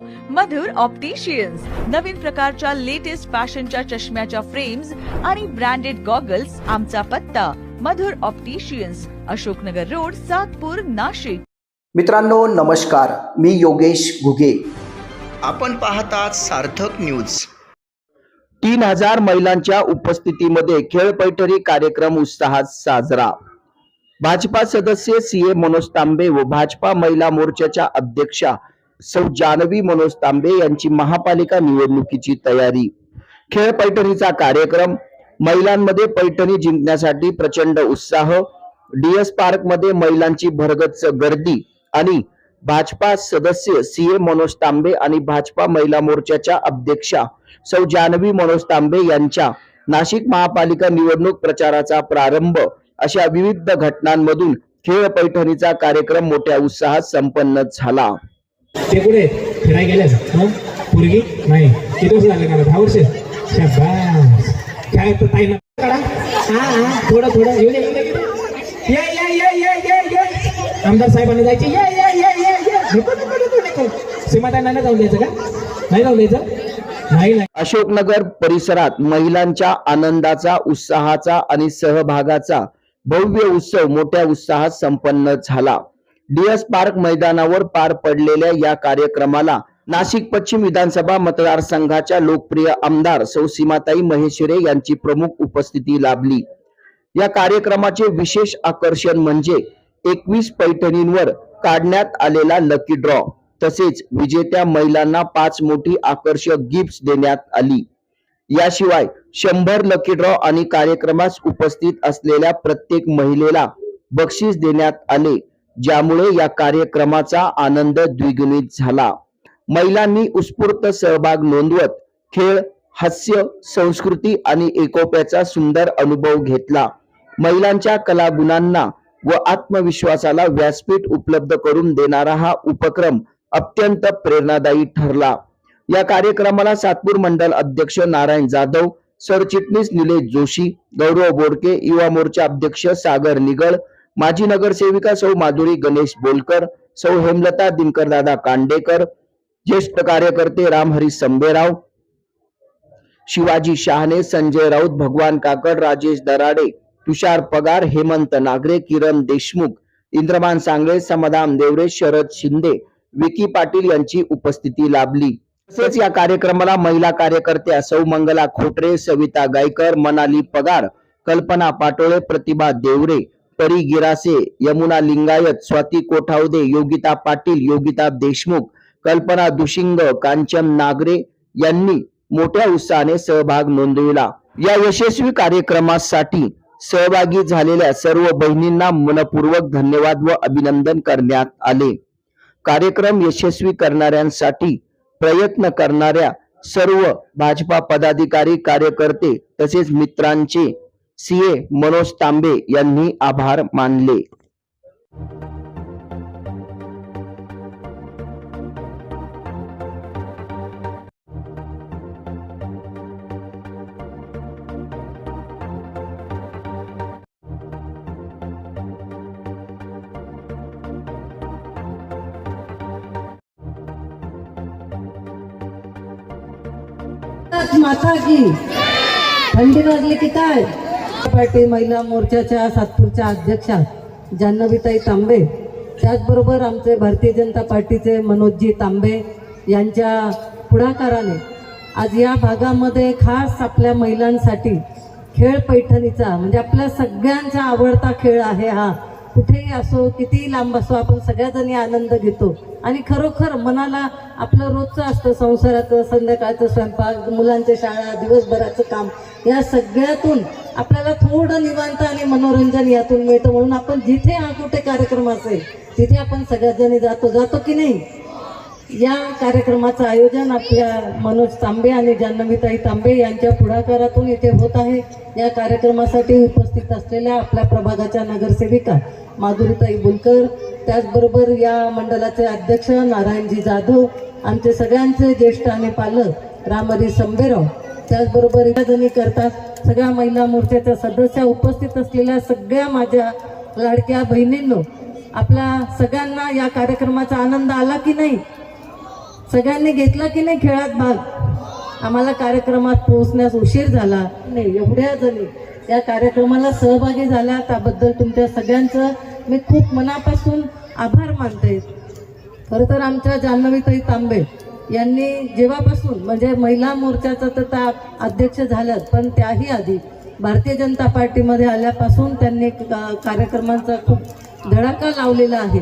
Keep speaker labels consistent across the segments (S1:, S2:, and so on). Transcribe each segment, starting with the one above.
S1: मधुर opticians नवीन प्रकारच्या latest फॅशनच्या चष्म्याच्या फ्रेम्स आणि ब्रँडेड गॉगल्स आमचा पत्ता. Madhur opticians Ashoknagar road Satpur Nashik.
S2: मित्रांनो नमस्कार. मी योगेश घुगे.
S3: आपण पाहतात सार्थक न्यूज
S2: तीन हजार महिलांच्या उपस्थितीमध्ये खेळ पैठणी कार्यक्रम उत्साहात साजरा. भाजपा सदस्य सी ए मनोज तांबे व भाजपा महिला मोर्चाच्या अध्यक्षा सौ जानवी मनोज तांबे यांची महापालिका निवडणुकीची तयारी. खेळ पैठणीचा कार्यक्रम महिलांमध्ये पैठणी जिंकण्यासाठी प्रचंड उत्साह डीएस पार्कमध्ये महिलांची भरगच्च गर्दी आणि भाजपा सदस्य सीए मनोज तांबे आणि भाजपा महिला मोर्चाच्या अध्यक्षा सौ जानवी मनोज तांबे यांच्या नाशिक महापालिका निवडणूक प्रचाराचा प्रारंभ अशा विविध घटनांमधून खेळ पैठणीचा कार्यक्रम मोठ्या उत्साहात संपन्न झाला.
S4: ते कुठे? फिराय गेल्यास हं? पोरगी? नाही. किती वर्ष झाले का दहा वर्ष? शाबास. काय तर ताई ना काढा. हा हा. थोडं थोडं. येऊ दे, ये ये ये ये ये ये. आमदार साहेबांना जायचे. ये ये ये ये ये. सीमाताईंना जाऊन द्यायचं का? नाही जाऊन द्यायचं?
S2: अशोकनगर परिसरात महिलांच्या आनंदाचा उत्साहाचा आणि सहभागाचा भव्य उत्सव मोठ्या उत्साहात संपन्न झाला. डीएस पार्क मैदानावर पार पडलेल्या या कार्यक्रमाला नाशिक पश्चिम विधानसभा मतदारसंघाच्या लोकप्रिय आमदार सौ सीमाताई महेश्वरे यांची प्रमुख उपस्थिती लाभली. या कार्यक्रमाचे विशेष आकर्षण म्हणजे एकवीस पैठणींवर काढण्यात आलेला लकी ड्रॉ तसेच विजेत्या महिलांना पाच मोठी आकर्षक गिफ्ट देण्यात आली. याशिवाय शंभर लकी ड्रॉ आणि कार्यक्रमास उपस्थित असलेल्या प्रत्येक महिलेला बक्षीस देण्यात आले. ज्यामुळे या कार्यक्रमाचा आनंद द्विगुणित झाला. महिलांनी उत्स्फूर्त सहभाग नोंदवत खेळ हास्य संस्कृती आणि एकोप्याचा सुंदर अनुभव घेतला. महिलांच्या कलागुणांना व आत्मविश्वासाला व्यासपीठ उपलब्ध करून देणारा हा उपक्रम अत्यंत प्रेरणादायी ठरला. या कार्यक्रमाला सातपूर मंडल अध्यक्ष नारायण जाधव सरचिटणीस निलेश जोशी गौरव बोडके युवा मोर्चा अध्यक्ष सागर निगळ माजी नगरसेविका सौ माधुरी गणेश बोलकर सौ हेमलता दिनकर दादा कांडेकर ज्येष्ठ कार्यकर्ते रामहरी संबेराव शिवाजी शहाणे संजय राऊत भगवान काकड राजेश दराडे तुषार पगार हेमंत नागरे किरण देशमुख इंद्रमान सांगळे समाधान देवरे शरद शिंदे विकी पाटील यांची उपस्थिती लाभली. तसेच या कार्यक्रमाला महिला कार्यकर्त्या सौ मंगला खोटरे सविता गायकर मनाली पगार कल्पना पाटोळे प्रतिभा देवरे परी गिरासे यमुना लिंगायत स्वाती कोठावदे योगिता पाटील योगिता देशमुख कल्पना दुशिंग कांचन नागरे यांनी मोठ्या उत्साहाने सहभाग नोंदविला. या यशस्वी कार्यक्रमासाठी सहभागी झालेल्या सर्व बहिणींना मनपूर्वक धन्यवाद व अभिनंदन करण्यात आले. कार्यक्रम यशस्वी करणाऱ्यांसाठी प्रयत्न करणाऱ्या सर्व भाजपा पदाधिकारी कार्यकर्ते तसेच मित्रांचे सीए मनोज तांबे यांनी आभार मानले.
S5: माता की थंडी वाजली की काय? पार्टी महिला मोर्चाच्या सातपूरच्या अध्यक्षा जान्हवीताई तांबे. त्याचबरोबर आमचे भारतीय जनता पार्टीचे मनोजजी तांबे यांच्या पुढाकाराने आज या भागामध्ये खास आपल्या महिलांसाठी खेळ पैठणीचा म्हणजे आपल्या सगळ्यांचा आवडता खेळ आहे हा. कुठेही असो कितीही लांब असो आपण सगळ्याजणी आनंद घेतो. आणि खरोखर मनाला आपलं रोजचं असतं संसाराचं संध्याकाळचं स्वयंपाक मुलांच्या शाळा दिवसभराचं काम या सगळ्यातून आपल्याला थोडं निवांत आणि मनोरंजन यातून मिळतं. म्हणून आपण जिथे हा कुठे कार्यक्रम असेल तिथे आपण सगळ्याजणी जातो. जातो की नाही? या कार्यक्रमाचं आयोजन आपल्या मनोज तांबे आणि जान्हवीताई तांबे यांच्या पुढाकारातून इथे होत आहे. या कार्यक्रमासाठी उपस्थित असलेल्या आपल्या प्रभागाच्या नगरसेविका माधुरीताई बुलकर. त्याचबरोबर या मंडळाचे अध्यक्ष नारायणजी जाधव आमचे सगळ्यांचे ज्येष्ठ आणि पालक रामहरी संबेराव त्याचबरोबर या जणी करतात सगळ्या महिला मोर्चाच्या सदस्या उपस्थित असलेल्या सगळ्या माझ्या लाडक्या बहिणींनो आपल्या सगळ्यांना या कार्यक्रमाचा आनंद आला की नाही? सगळ्यांनी घेतला की नाही खेळात भाग? आम्हाला कार्यक्रमात पोहोचण्यास उशीर झाला नाही एवढ्या जणी. या कार्यक्रमाला सहभागी झाल्या त्याबद्दल तुमच्या सगळ्यांचं मी खूप मनापासून आभार मानते. खरं तर आमच्या जान्हवीताई तांबे यांनी जेव्हापासून म्हणजे महिला मोर्चाचं तर त्या अध्यक्ष झाल्यात पण त्याही आधी भारतीय जनता पार्टीमध्ये आल्यापासून त्यांनी का- कार्यक्रमांचा खूप धडाका लावलेला आहे.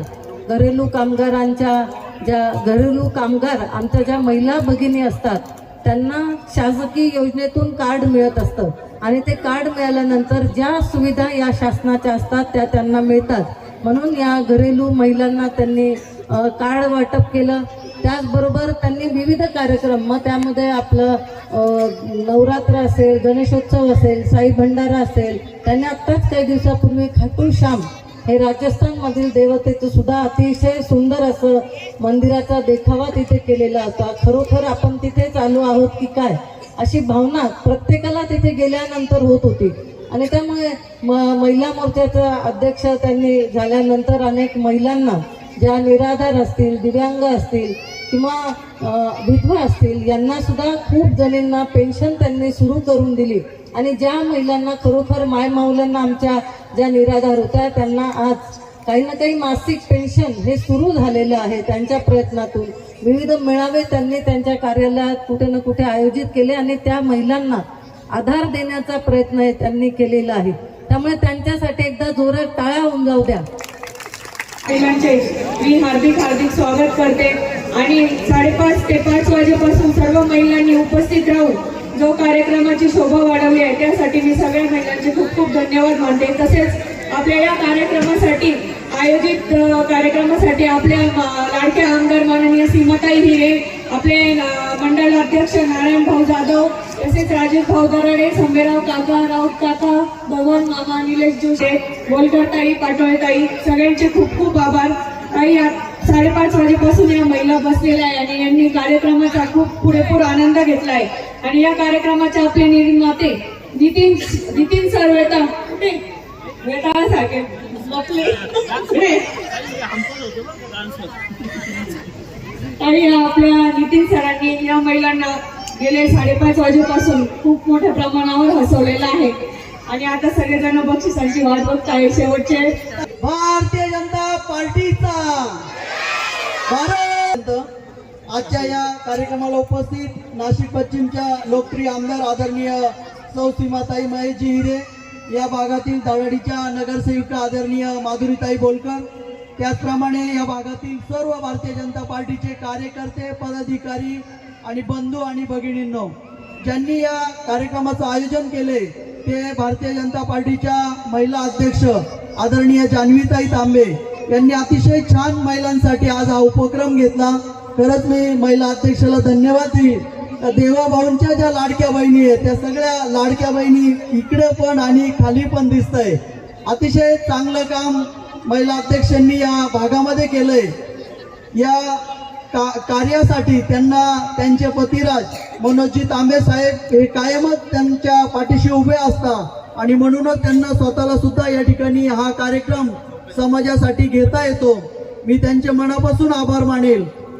S5: घरेलू कामगारांच्या ज्या घरेलू कामगार आमच्या ज्या महिला भगिनी असतात त्यांना शासकीय योजनेतून कार्ड मिळत असतं. आणि ते कार्ड मिळाल्यानंतर ज्या सुविधा या शासनाच्या असतात त्या त्यांना मिळतात. म्हणून या घरेलू महिलांना त्यांनी कार्ड वाटप केलं. त्याचबरोबर त्यांनी विविध कार्यक्रम मग त्यामध्ये आपलं नवरात्र असेल गणेशोत्सव असेल साई भंडारा असेल त्यांनी आत्ताच काही दिवसापूर्वी खाटू श्याम हे राजस्थानमधील देवतेचं सुद्धा अतिशय सुंदर असं मंदिराचा देखावा तिथे केलेला होता. खरोखर आपण तिथेच आलो आहोत की काय? अशी भावना प्रत्येकाला तिथे गेल्यानंतर होत होती. आणि त्यामुळे म महिला मोर्चाचा अध्यक्ष त्यांनी झाल्यानंतर अनेक महिलांना ज्या निराधार असतील दिव्यांग असतील किंवा विधवा असतील यांना सुद्धा खूप जणींना पेन्शन त्यांनी सुरू करून दिली. आणि ज्या महिलांना खरोखर मायमाऊल्यांना आमच्या ज्या निराधार होत्या त्यांना आज काही ना काही मासिक पेन्शन हे सुरू झालेलं आहे त्यांच्या प्रयत्नातून. विविध मेळावे त्यांनी त्यांच्या कार्यालयात कुठे ना कुठे आयोजित केले आणि त्या महिलांना आधार देण्याचा प्रयत्न त्यांनी केलेला आहे. त्यामुळे त्यांच्यासाठी एकदा जोरात टाळ्या होऊन जाऊ द्या.
S6: महिलांचे मी हार्दिक हार्दिक स्वागत करते आणि साडेपाच ते पाच वाजेपासून सर्व महिलांनी उपस्थित राहून जो कार्यक्रमाची शोभा वाढवली आहे त्यासाठी मी सगळ्या महिलांचे खूप खूप धन्यवाद मानते. तसेच आपल्या या कार्यक्रमासाठी आयोजित कार्यक्रमासाठी आपल्या म- लाडक्या आमदार माननीय सीमाताई हिरे आपले मंडळ अध्यक्ष नारायण भाऊ जाधव तसेच राजेश भाऊ दराडे संभेराव काका राऊत काका भगवान मामा निलेश जोशे बोलकरताई पाटोळेताई ताई सगळ्यांचे खूप खूप आभार. ताई साडेपाच वाजेपासून या महिला बसलेल्या आहे आणि यांनी कार्यक्रमाचा खूप पुरेपूर आनंद घेतला आहे आणि या कार्यक्रमाचे आपले निर्माते नितीन नितीन सर वेता वेटाळासारखे आपले आणि आपल्या नितीन सरांनी या महिलांना गेले साडेपाच वाजेपासून खूप मोठ्या प्रमाणावर हसवलेलं आहे. आणि आता सगळेजण बक्षिसांची वाट बघताय शेवटचे.
S7: भारतीय जनता पार्टीचा. भारत. आजच्या या कार्यक्रमाला उपस्थित नाशिक पश्चिमच्या लोकप्रिय आमदार आदरणीय सौ सीमाताई महेशजी हिरे. या भागातील दावडीच्या नगरसेविका आदरणीय माधुरीताई बोलकर त्याचप्रमाणे या भागातील सर्व भारतीय जनता पार्टीचे कार्यकर्ते पदाधिकारी आणि बंधू आणि भगिनींनो ज्यांनी या कार्यक्रमाचं आयोजन केले ते भारतीय जनता पार्टीच्या महिला अध्यक्ष आदरणीय जान्हवीताई तांबे यांनी अतिशय छान महिलांसाठी आज हा उपक्रम घेतला. खरंच मी महिला अध्यक्षाला धन्यवाद देईल देवाभाऊंच्या ज्या लाडक्या बहिणी आहेत त्या सगळ्या लाडक्या बहिणी इकडे पण आणि खाली पण दिसत आहे अतिशय चांगलं काम महिला अध्यक्षांनी या भागामध्ये केलंय. या का कार्यासाठी त्यांना त्यांचे पतिराज मनोजी तांबे साहेब हे कायमच त्यांच्या पाठीशी उभे असतात आणि म्हणूनच त्यांना स्वतःला सुद्धा या ठिकाणी हा कार्यक्रम समाजासाठी घेता येतो. मी त्यांचे मनापासून आभार मानेल.